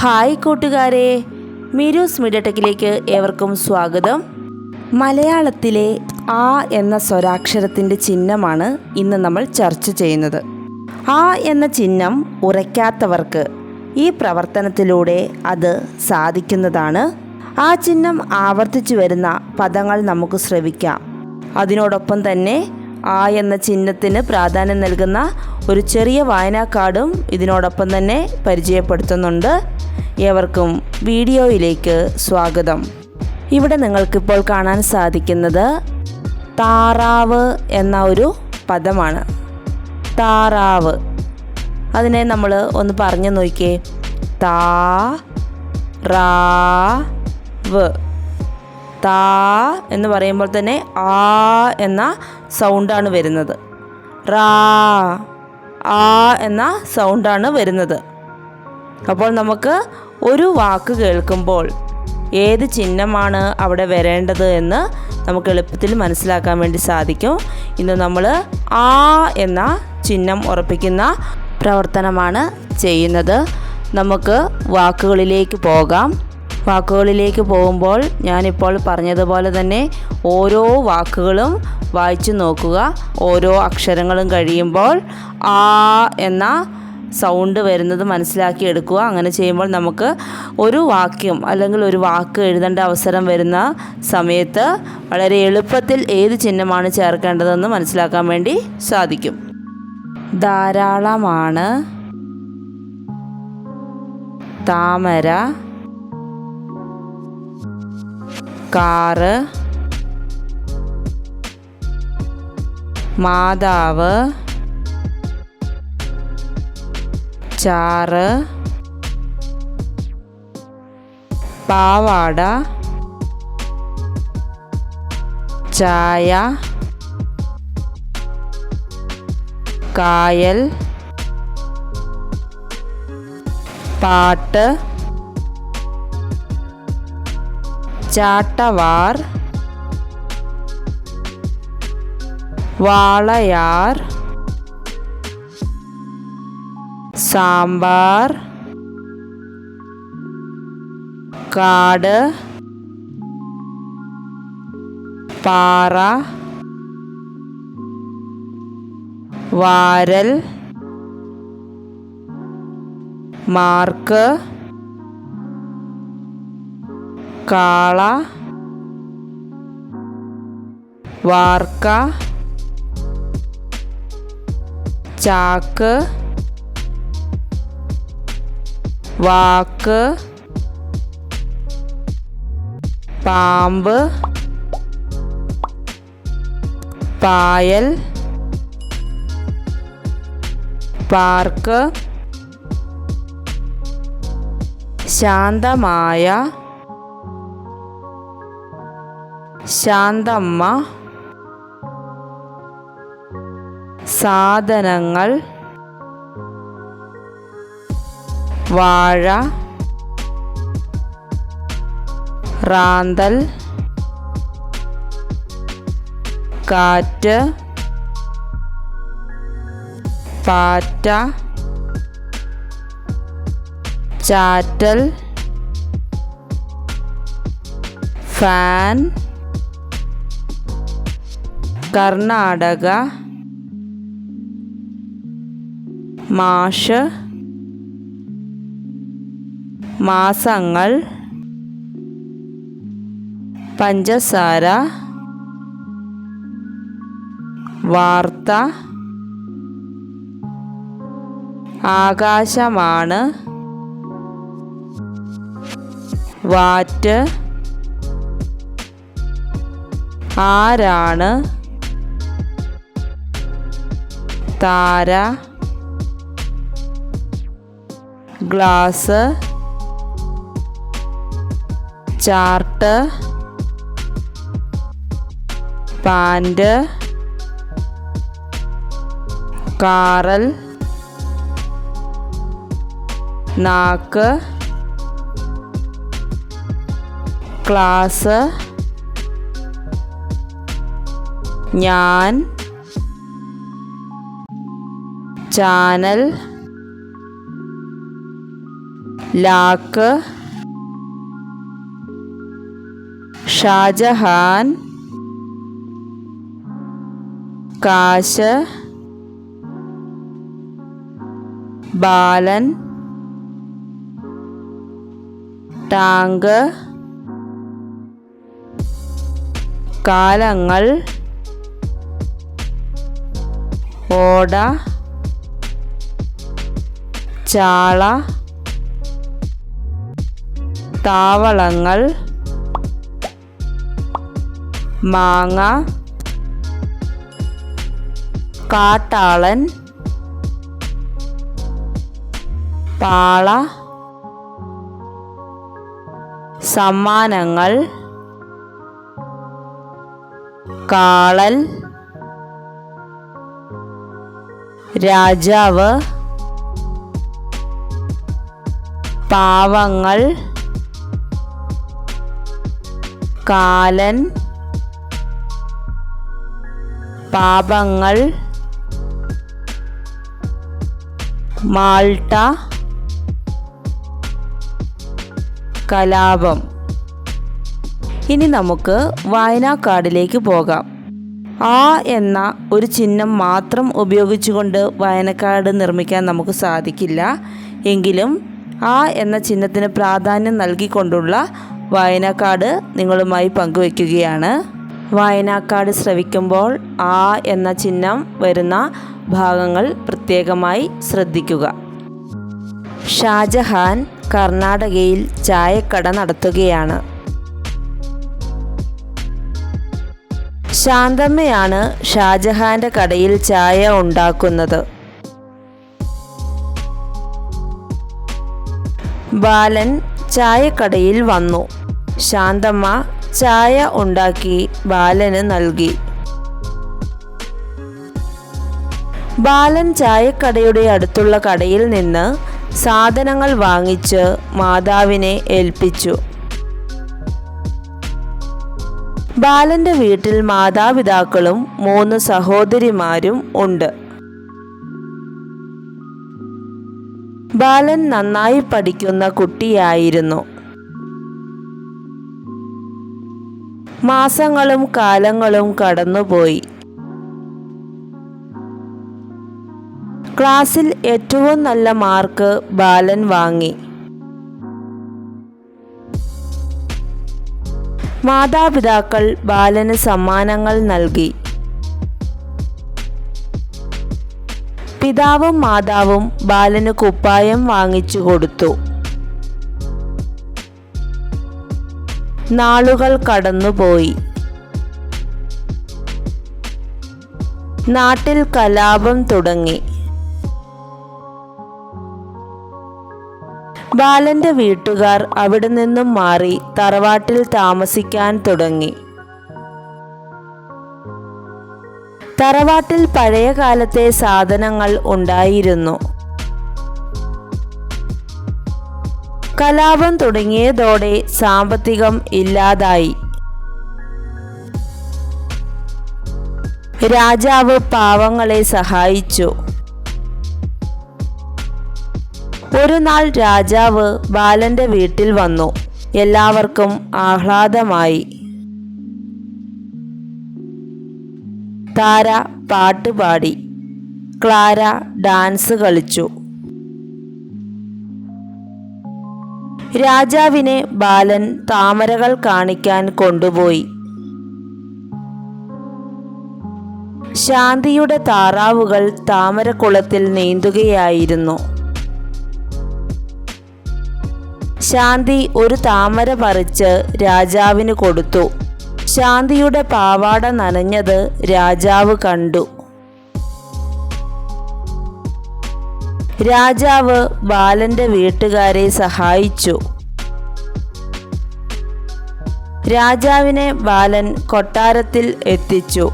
Hi കൂട്ടുകാരെ മിരൂസ് മീഡിയടെക്കിലേക്ക് ഏവർക്കും സ്വാഗതം. മലയാളത്തിലെ ആ എന്ന സ്വരാക്ഷരത്തിന്റെ ചിഹ്നമാണ് ഇന്ന് നമ്മൾ ചർച്ച ചെയ്യുന്നത്. ആ എന്ന ചിഹ്നം ഉറയ്ക്കാത്തവർക്ക് ഈ പ്രവർത്തനത്തിലൂടെ അത് സാധിക്കുന്നതാണ്. ആ ചിഹ്നം ആവർത്തിച്ചു വരുന്ന പദങ്ങൾ നമുക്ക് ശ്രവിക്കാം. അതിനോടൊപ്പം തന്നെ ആ എന്ന ചിഹ്നത്തിന് പ്രാധാന്യം നൽകുന്ന ഒരു ചെറിയ വായനാ കാർഡും ഇതിനോടൊപ്പം തന്നെ പരിചയപ്പെടുത്തുന്നുണ്ട്. ഏവർക്കും വീഡിയോയിലേക്ക് സ്വാഗതം. ഇവിടെ നിങ്ങൾക്കിപ്പോൾ കാണാൻ സാധിക്കുന്നത് താറാവ് എന്ന ഒരു പദമാണ്. താറാവ്. അതിനെ നമ്മൾ ഒന്ന് പറഞ്ഞു നോക്കിയേ. താ റാ വ്. താ എന്ന് പറയുമ്പോൾ തന്നെ ആ എന്ന സൗണ്ടാണ് വരുന്നത്. റാ ആ എന്ന സൗണ്ടാണ് വരുന്നത്. അപ്പോൾ നമുക്ക് ഒരു വാക്ക് കേൾക്കുമ്പോൾ ഏത് ചിഹ്നമാണ് അവിടെ വരേണ്ടത് എന്ന് നമുക്ക് എളുപ്പത്തിൽ മനസ്സിലാക്കാൻ വേണ്ടി സാധിക്കും. ഇന്ന് നമ്മൾ ആ എന്ന ചിഹ്നം ഉറപ്പിക്കുന്ന പ്രവർത്തനമാണ് ചെയ്യുന്നത്. നമുക്ക് വാക്കുകളിലേക്ക് പോകാം. വാക്കുകളിലേക്ക് പോകുമ്പോൾ ഞാനിപ്പോൾ പറഞ്ഞതുപോലെ തന്നെ ഓരോ വാക്കുകളും വായിച്ചു നോക്കുക. ഓരോ അക്ഷരങ്ങളും കഴിയുമ്പോൾ ആ എന്ന സൗണ്ട് വരുന്നത് മനസ്സിലാക്കി എടുക്കുക. അങ്ങനെ ചെയ്യുമ്പോൾ നമുക്ക് ഒരു വാക്യം അല്ലെങ്കിൽ ഒരു വാക്ക് എഴുതേണ്ട അവസരം വരുന്ന സമയത്ത് വളരെ എളുപ്പത്തിൽ ഏത് ചിഹ്നമാണ് ചേർക്കേണ്ടതെന്ന് മനസ്സിലാക്കാൻ വേണ്ടി സാധിക്കും. ധാരാളമാണ്. താമര. കാറ്. മാതാവ്. ചാറ് പാവാട ചായ കായൽ പാട്ട് ചാട്ടവാർ വാളയാർ സാമ്പാർ കാട് പാറ വാരൽ മാർക്ക് കാള വാർക്ക ചാക്ക് വാക്ക് പാമ്പ് പായൽ പാർക്ക് ശാന്തമായ ശാന്തമ്മ സാധനങ്ങൾ വാഴ റാന്തൽ കാറ്റ് പാറ്റ ചാറ്റൽ ഫാൻ കർണാടക മാഷ് മാസങ്ങൾ. പഞ്ചസാര. വാർത്ത. ആകാശമാണ്. വാറ്റ്. ആരാണ്. താര. ഗ്ലാസ്. ചാർട്ട് പാന്റ് കാറൽ നാക്ക് ക്ലാസ് ഞാൻ ചാനൽ ലാക്ക് ഷാജഹാൻ കാശ ബാലൻ ടാങ്ക് കാലങ്ങൾ ഓട ചാള താവളങ്ങൾ മാങ്ങ കാട്ടാളൻ പാള സമ്മാനങ്ങൾ കാളൽ രാജാവ് പാവങ്ങൾ കാലൻ പാപങ്ങൾ മാൾട്ട കലാപം. ഇനി നമുക്ക് വായനാ കാർഡിലേക്ക് പോകാം. ആ എന്ന ഒരു ചിഹ്നം മാത്രം ഉപയോഗിച്ചുകൊണ്ട് വായനക്കാട് നിർമ്മിക്കാൻ നമുക്ക് സാധിക്കില്ല. എങ്കിലും ആ എന്ന ചിഹ്നത്തിന് പ്രാധാന്യം നൽകിക്കൊണ്ടുള്ള വായനക്കാട് നിങ്ങളുമായി പങ്കുവയ്ക്കുകയാണ്. വായനാക്കാർഡ് ശ്രവിക്കുമ്പോൾ ആ എന്ന ചിഹ്നം വരുന്ന ഭാഗങ്ങൾ പ്രത്യേകമായി ശ്രദ്ധിക്കുക. ഷാജഹാൻ കർണാടകയിൽ ചായക്കട നടത്തുകയാണ്. ശാന്തമ്മയാണ് ഷാജഹാന്റെ കടയിൽ ചായ ഉണ്ടാക്കുന്നത്. ബാലൻ ചായക്കടയിൽ വന്നു. ശാന്തമ്മ ചായ ഉണ്ടാക്കി ബാലന് നൽകി. ബാലൻ ചായക്കടയുടെ അടുത്തുള്ള കടയിൽ നിന്ന് സാധനങ്ങൾ വാങ്ങിച്ച് മാതാവിനെ ഏൽപ്പിച്ചു. ബാലന്റെ വീട്ടിൽ മാതാപിതാക്കളും മൂന്ന് സഹോദരിമാരും ഉണ്ട്. ബാലൻ നന്നായി പഠിക്കുന്ന കുട്ടിയായിരുന്നു. മാസങ്ങളും കാലങ്ങളും കടന്നുപോയി. ക്ലാസ്സിൽ ഏറ്റവും നല്ല മാർക്ക് ബാലൻ വാങ്ങി. മാതാപിതാക്കൾ ബാലന് സമ്മാനങ്ങൾ നൽകി. പിതാവും മാതാവും ബാലന് കുപ്പായം വാങ്ങിച്ചു കൊടുത്തു. നാളുകൾ കടന്നുപോയി. നാട്ടിൽ കലാപം തുടങ്ങി. ബാലന്റെ വീട്ടുകാർ അവിടെ നിന്നും മാറി തറവാട്ടിൽ താമസിക്കാൻ തുടങ്ങി. തറവാട്ടിൽ പഴയ കാലത്തെ സാധനങ്ങൾ ഉണ്ടായിരുന്നു. കലാപം തുടങ്ങിയതോടെ സാമ്പത്തികം ഇല്ലാതായി. രാജാവ് പാവങ്ങളെ സഹായിച്ചു. ഒരു നാൾ രാജാവ് ബാലന്റെ വീട്ടിൽ വന്നു. എല്ലാവർക്കും ആഹ്ലാദമായി. താര പാട്ടുപാടി. ക്ലാര ഡാൻസ് കളിച്ചു. രാജാവിനെ ബാലൻ താമരകൾ കാണിക്കാൻ കൊണ്ടുപോയി. ശാന്തിയുടെ താറാവുകൾ താമരക്കുളത്തിൽ നീന്തുകയായിരുന്നു. ശാന്തി ഒരു താമര പറിച്ച് രാജാവിന് കൊടുത്തു. ശാന്തിയുടെ പാവാട നനഞ്ഞത് രാജാവ് കണ്ടു. രാജാവ് ബാലന്റെ വീട്ടുകാരെ സഹായിച്ചു. രാജാവിനെ ബാലൻ കൊട്ടാരത്തിൽ എത്തിച്ചു.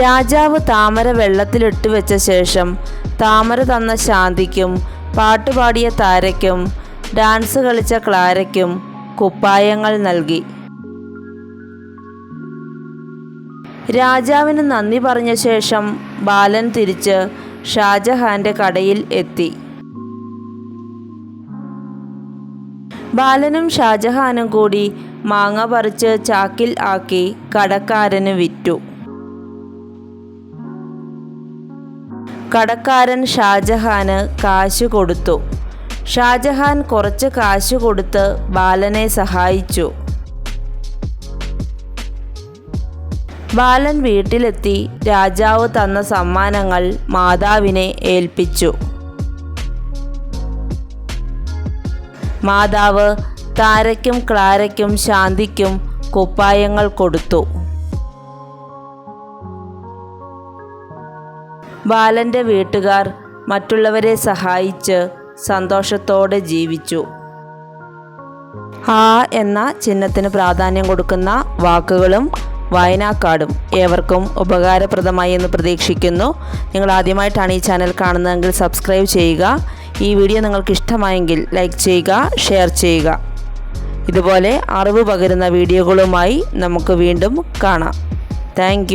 രാജാവ് താമര വെള്ളത്തിലിട്ട് വെച്ച ശേഷം താമര തന്ന ശാന്തിക്കും പാട്ടുപാടിയ താരയ്ക്കും ഡാൻസ് കളിച്ച ക്ലാരയ്ക്കും കുപ്പായങ്ങൾ നൽകി. രാജാവിന് നന്ദി പറഞ്ഞ ശേഷം ബാലൻ തിരിച്ച് ഷാജഹാന്റെ കടയിൽ എത്തി. ബാലനും ഷാജഹാനും കൂടി മാങ്ങ പറിച്ച് ചാക്കിൽ ആക്കി കടക്കാരന് വിറ്റു. കടക്കാരൻ ഷാജഹാന് കാശ് കൊടുത്തു. ഷാജഹാൻ കുറച്ച് കാശ് കൊടുത്ത് ബാലനെ സഹായിച്ചു. ബാലൻ വീട്ടിലെത്തി രാജാവ് തന്ന സമ്മാനങ്ങൾ മാതാവിനെ ഏൽപ്പിച്ചു. മാതാവ് താരയ്ക്കും ക്ലാരയ്ക്കും ശാന്തിക്കും കുപ്പായങ്ങൾ കൊടുത്തു. ബാലന്റെ വീട്ടുകാർ മറ്റുള്ളവരെ സഹായിച്ച് സന്തോഷത്തോടെ ജീവിച്ചു. ആ എന്ന ചിഹ്നത്തിന് പ്രാധാന്യം കൊടുക്കുന്ന വാക്കുകളും വായനാക്കാർഡും ഏവർക്കും ഉപകാരപ്രദമായി എന്ന് പ്രതീക്ഷിക്കുന്നു. നിങ്ങൾ ആദ്യമായിട്ടാണ് ഈ ചാനൽ കാണുന്നതെങ്കിൽ സബ്സ്ക്രൈബ് ചെയ്യുക. ഈ വീഡിയോ നിങ്ങൾക്ക് ഇഷ്ടമായെങ്കിൽ ലൈക്ക് ചെയ്യുക ഷെയർ ചെയ്യുക. ഇതുപോലെ അറിവ് പകരുന്ന വീഡിയോകളുമായി നമുക്ക് വീണ്ടും കാണാം. താങ്ക്